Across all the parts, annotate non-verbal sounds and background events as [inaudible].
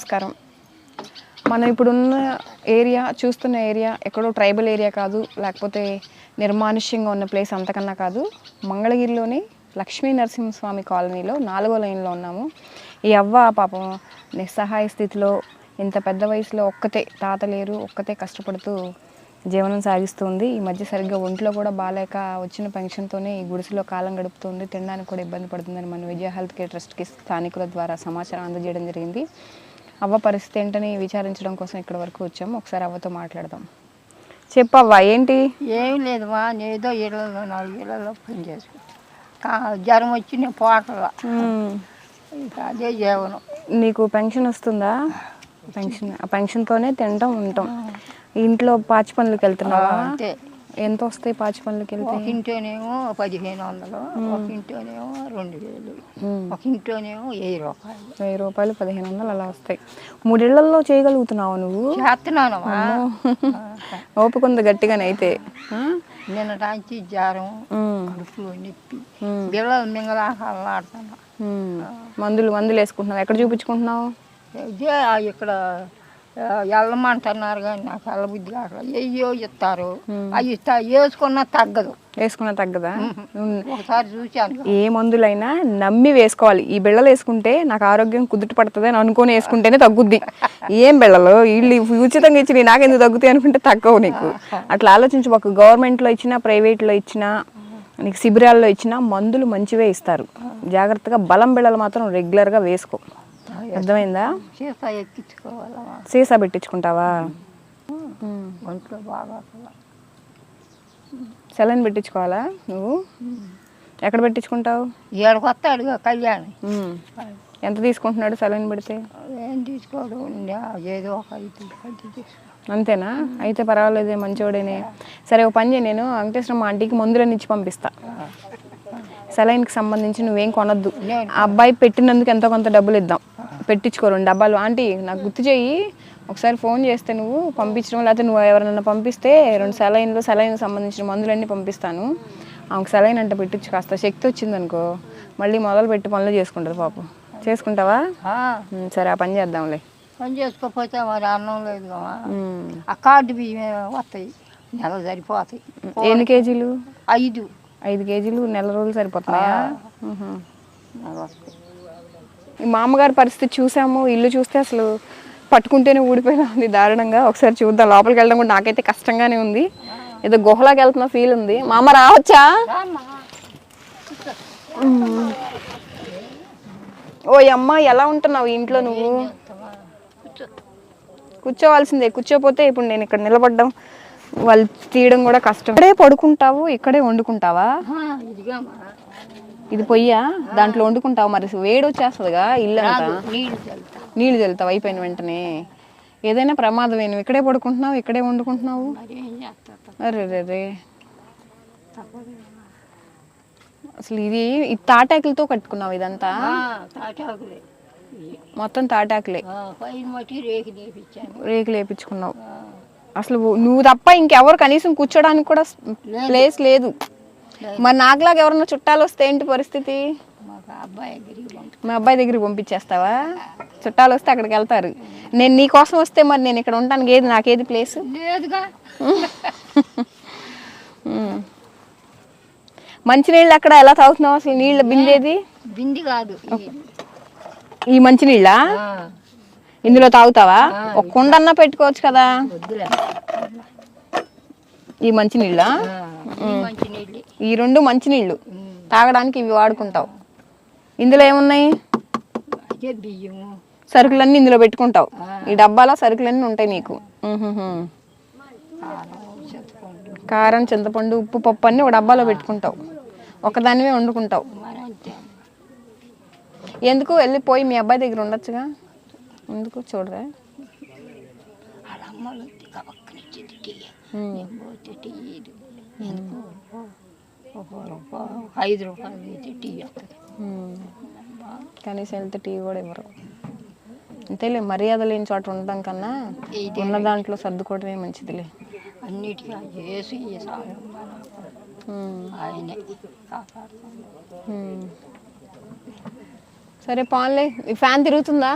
నమస్కారం. మనం ఇప్పుడున్న ఏరియా చూస్తున్న ఏరియా ఎక్కడో ట్రైబల్ ఏరియా కాదు లేకపోతే నిర్మానుష్యంగా ఉన్న ప్లేస్ అంతకన్నా కాదు మంగళగిరిలోని లక్ష్మీ నరసింహస్వామి కాలనీలో నాలుగో లైన్లో ఉన్నాము. ఈ అవ్వ పాపం నిస్సహాయ స్థితిలో ఇంత పెద్ద వయసులో ఒక్కతే తాత లేరు ఒక్కతే కష్టపడుతూ జీవనం సాగిస్తుంది. ఈ మధ్య సరిగ్గా ఒంట్లో కూడా బాగాలేక వచ్చిన పెన్షన్తోనే ఈ గుడిసెలో కాలం గడుపుతుంది. తినడానికి కూడా ఇబ్బంది పడుతుందని మన విజయ హెల్త్ కేర్ ట్రస్ట్కి స్థానికుల ద్వారా సమాచారం అందజేయడం జరిగింది. అవ్వ పరిస్థితి ఏంటని విచారించడం కోసం ఇక్కడ వరకు వచ్చాము. ఒకసారి అవ్వతో మాట్లాడదాం. చెప్పవ్వా ఏంటి? ఏం లేదు మా ఏదో ఇళ్ళలో నాలుగు ఇళ్ళలో పని చేసుకుంటా కా- జ్వరం వచ్చి నేను పోటల అదే జీవనం. నీకు పెన్షన్ వస్తుందా? పెన్షన్ ఆ పెన్షన్తోనే తింటాం ఉంటాం. ఇంట్లో పాచి పనులకు వెళ్తున్నావా? అంతే. ఎంత వస్తాయి పాచి పనులకు వెళ్తే ఒక ఇంట్లోనేమో పదిహేను వందలు ఒక ఇంట్లోనేమో రెండు వేలు. ఒక ఇంట్లోనేమో వెయ్యి రూపాయలు. వెయ్యి రూపాయలు పదిహేను వందలు అలా వస్తాయి. మూడేళ్ళలో చేయగలుగుతున్నావు నువ్వు? చేస్తున్నానమ్మా. ఓపిక ఉంది గట్టిగానే అయితే ఆ? నిన్న జ్వరం మ్మ్. కడుపులో నొప్పి. బిళ్ళలు మింగలాక అల్లాడుతున్నా మ్మ్. మందులు మందులు వేసుకుంటున్నావు ఎక్కడ చూపించుకుంటున్నావు? ఇక్కడ వెళ్ళమంటున్నారు కానీ నాకు వెళ్ళబుద్ధి కాక అయ్యో ఇస్తారు అవి వేసుకున్నా తగ్గదు. వేసుకున్నా తగ్గదా. ఒకసారి చూశాను ఏ మందులైనా నమ్మి వేసుకోవాలి. ఈ బిళ్ళలు వేసుకుంటే నాకు ఆరోగ్యం కుదుట పడుతుంది అని అనుకొని వేసుకుంటేనే తగ్గుద్ది. ఏం బిళ్ళలు? వీళ్ళు ఉచితంగా ఇచ్చి నాకెందుకు తగ్గుతాయి అనుకుంటే తగ్గవు నీకు. అట్లా ఆలోచించు. ఒక గవర్నమెంట్లో ఇచ్చినా ప్రైవేట్లో ఇచ్చినా నీకు శిబిరాల్లో ఇచ్చినా మందులు మంచివే ఇస్తారు. జాగ్రత్తగా బలం బిళ్ళలు మాత్రం రెగ్యులర్గా వేసుకో. అర్థమైందా? సీసా ఎక్కించుకోవాలా? సీసా పెట్టించుకుంటావా? ఒంట్లో బాగా. సెలైన్ పెట్టించుకోవాలా నువ్వు? ఎక్కడ పెట్టించుకుంటావు? ఈడకి వస్తాడుగా కళ్యాణి. ఉమ్. ఎంత తీసుకుంటున్నాడు సెలైన్ పెడితే? ఏం తీసుకోడు ఏదో ఒక ఐదు అంతేనా? అయితే పర్వాలేదే మంచివాడేనే సరే ఒక పని చేయి నేను. వెంకటేశ్వర మా ఆంటీకి మందులని ఇచ్చి పంపిస్తా. సెలైన్కి సంబంధించి నువ్వేం కొనొద్దు. ఆ అబ్బాయి పెట్టినందుకు ఎంతో కొంత డబ్బులు ఇద్దాం. పెట్టించుకో రెండు డబ్బాలు. ఆంటీ నాకు గుర్తు చేయి ఒకసారి ఫోన్ చేస్తే నువ్వు పంపించడం లేకపోతే నువ్వు ఎవరైనా పంపిస్తే రెండు సెలైన్లు సెలైన్కి సంబంధించిన మందులన్నీ పంపిస్తాను. ఆమెకు సెలైన్ అంటే పెట్టించు కాస్త శక్తి వచ్చిందనుకో మళ్ళీ మొదలు పెట్టి పనులు చేసుకుంటుంది పాపం. చేసుకుంటావా? సరే ఆ పని చేద్దాంలే. పని చేసుకోకపోతే మరి అన్నం లేదు. ఆ కార్డు బియ్యం వస్తాయి నెల సరిపోతాయి. ఎన్ని కేజీలు? ఐదు. ఐదు కేజీలు నెల రోజులు సరిపోతున్నాయా. నెల వస్తాయి. ఈ మామగారి పరిస్థితి చూసాము ఇల్లు చూస్తే అసలు పట్టుకుంటేనే ఊడిపోయినా ఉంది దారుణంగా. ఒకసారి చూద్దాం లోపలికి వెళ్ళడం కూడా నాకైతే కష్టంగానే ఉంది. ఏదో గుహలాగా వెళ్తున్న ఫీల్ ఉంది. మా అమ్మ రావచ్చా ఓ అమ్మ ఎలా ఉంటున్నావు ఇంట్లో నువ్వు? కూర్చోవాల్సిందే కూర్చోపోతే ఇప్పుడు నేను ఇక్కడ నిలబడ్డం వాళ్ళు తీయడం కూడా కష్టం. ఇక్కడే పడుకుంటావు ఇక్కడే వండుకుంటావా? ఇది పొయ్యా? దాంట్లో వండుకుంటావు? మరి వేడి వచ్చేస్తుందిగా ఇల్లు అంతా నీళ్ళు చల్లుతా. నీళ్ళు చల్లుతావు? అయిపోయిన వెంటనే. ఏదైనా ప్రమాదమే నువ్వు ఇక్కడే పడుకుంటున్నావు? ఇక్కడే వండుకుంటున్నావు? అరే రే రే. అసలు ఇది ఈ తాటాకులతో కట్టుకున్నావు ఇదంతా. మొత్తం తాటాకులే. రేకులు వేపించుకున్నావు అసలు నువ్వు తప్ప ఇంకెవరు కనీసం కూర్చోడానికి కూడా ప్లేస్ లేదు. మరి నాకులాగా ఎవరన్నా చుట్టాలు వస్తే ఏంటి పరిస్థితి? మా అబ్బాయి దగ్గరికి పంపించేస్తావా? చుట్టాలు వస్తే అక్కడికి వెళ్తారు. నేను నీ కోసం వస్తే మరి నేను ఇక్కడ ఉంటానికి ఏది నాకేది ప్లేస్ మంచినీళ్ళు అక్కడ ఎలా తాగుతున్నావు అసలు? నీళ్ళ బిందేది? బింది కాదు. ఈ మంచినీళ్ళ? ఇందులో తాగుతావా? ఒక కుండన్నా పెట్టుకోవచ్చు కదా. ఈ మంచినీళ్ళ ఈ మంచి నీళ్ళే. ఈ రెండు మంచినీళ్ళు తాగడానికి ఇవి వాడుకుంటావు. ఇందులో ఏమున్నాయి? సరుకులన్నీ ఇందులో పెట్టుకుంటావు. ఈ డబ్బాలో సరుకులన్నీ ఉంటాయి నీకు. కారం చింతపండు ఉప్పు పప్పు అన్నీ ఒక డబ్బాలో పెట్టుకుంటావు. ఒకదానివే వండుకుంటావు. ఎందుకు? వెళ్ళిపోయి మీ అబ్బాయి దగ్గర ఉండొచ్చుగా? ఎందుకు? చూడరా. వాళ్ళ అమ్మలు కవక్కనిచ్చేది టీ నేను పోతే టీ ఇది ఎందుకు ఐదు రూపాయలు అయితే టీ. కనీసం వెళ్తే టీ కూడా ఇవ్వరు అంతేలే మర్యాద లేని చోట ఉండడం కన్నా ఉన్న దాంట్లో సర్దుకోవడమే మంచిదిలే అన్నిటికీ ఆ చేసి. ఆయనే. సరే పాన్లే ఈ ఫ్యాన్ తిరుగుతుందా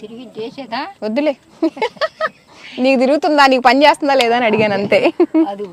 తిరిగి చేసేదా వద్దులే [laughs] నీకు తిరుగుతుందా? నీకు పని చేస్తుందా లేదా అని అడిగాను అంతే. అది.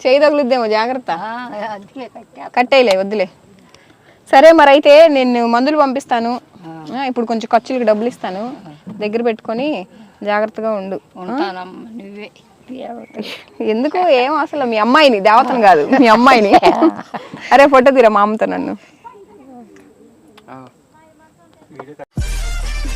చేయి తగులుద్దేమో జాగ్రత్త. అందుకే కట్టా కట్టేయలే వద్దులే. సరే మరి అయితే నేను మందులు పంపిస్తాను. ఆ, ఇప్పుడు కొంచెం ఖర్చులకు డబ్బులు ఇస్తాను. దగ్గర పెట్టుకొని జాగ్రత్తగా ఉండు. ఉంటానమ్మ నువ్వే. దేవత. ఎందుకు? ఏం అసలు మీ అమ్మాయిని దేవతను కాదు మీ అమ్మాయిని. అరే ఫోటో తీరా మా అమ్మతో నన్ను.